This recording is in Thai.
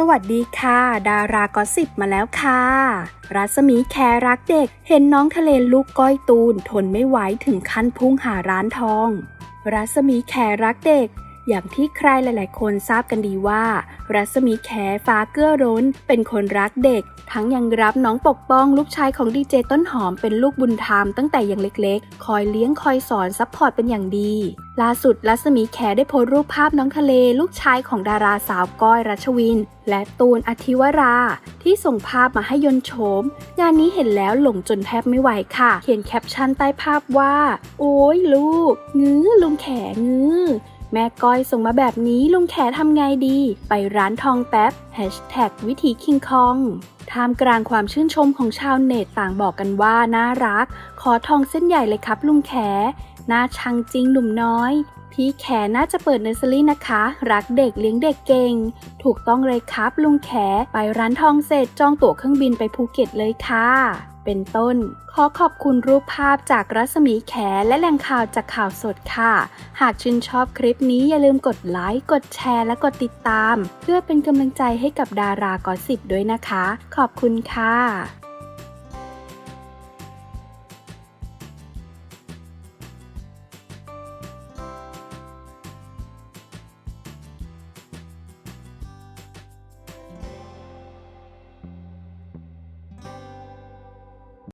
สวัสดีค่ะ ดารากอสิบมาแล้วค่ะ รัศมีแครรักเด็ก เห็นน้องทะเลลูกก้อยตูน ทนไม่ไหวถึงขั้นพุ่งหาร้านทอง รัศมีแครรักเด็ก อย่างที่ใครหลาย ๆ คนทราบกันดีว่า รัศมีแขฟ้าเกื้อร้น เป็นคนรักเด็ก ทั้งยังรับน้องปกป้องลูกชายของดีเจต้นหอมเป็นลูกบุญธรรมตั้งแต่ยังเล็ก ๆ คอยเลี้ยงคอยสอนซัพพอร์ตเป็นอย่างดี ล่าสุดรัศมีแขได้โพสต์รูปภาพน้องทะเล ลูกชายของดาราสาวก้อยรัชวิน และตูนอธิวรา ที่ส่งภาพมาให้ยนโฉมงานนี้เห็นแล้วหลงจนแทบไม่ไหวค่ะ เขียนแคปชั่นใต้ภาพว่า โอ้ยลูกงื้อลุงแขงื้อ แม่ก้อยส่งมาแบบนี้ลุงแขทำไงดี ไปร้านทองแป๊บ Hashtag วิธีคิงคองท่ามกลางความชื่นชมของชาวเน็ตต่างบอกกันว่าน่ารัก ขอทองเส้นใหญ่เลยครับลุงแขน่าชังจริงหนุ่มน้อย พี่แขน่าจะเปิดเนอร์เซอรี่นะคะ รักเด็กเลี้ยงเด็กเก่ง ถูกต้องเลยครับ ลุงแขไปร้านทองเสร็จจองตั๋วเครื่องบินไปภูเก็ตเลยค่ะ เป็นต้น ขอขอบคุณรูปภาพจากรัศมีแขและแหล่งข่าวจากข่าวสดค่ะ หากชื่นชอบคลิปนี้อย่าลืมกดไลค์ กดแชร์ และกดติดตาม เพื่อเป็นกำลังใจให้กับดารากอสิบด้วยนะคะ ขอบคุณค่ะ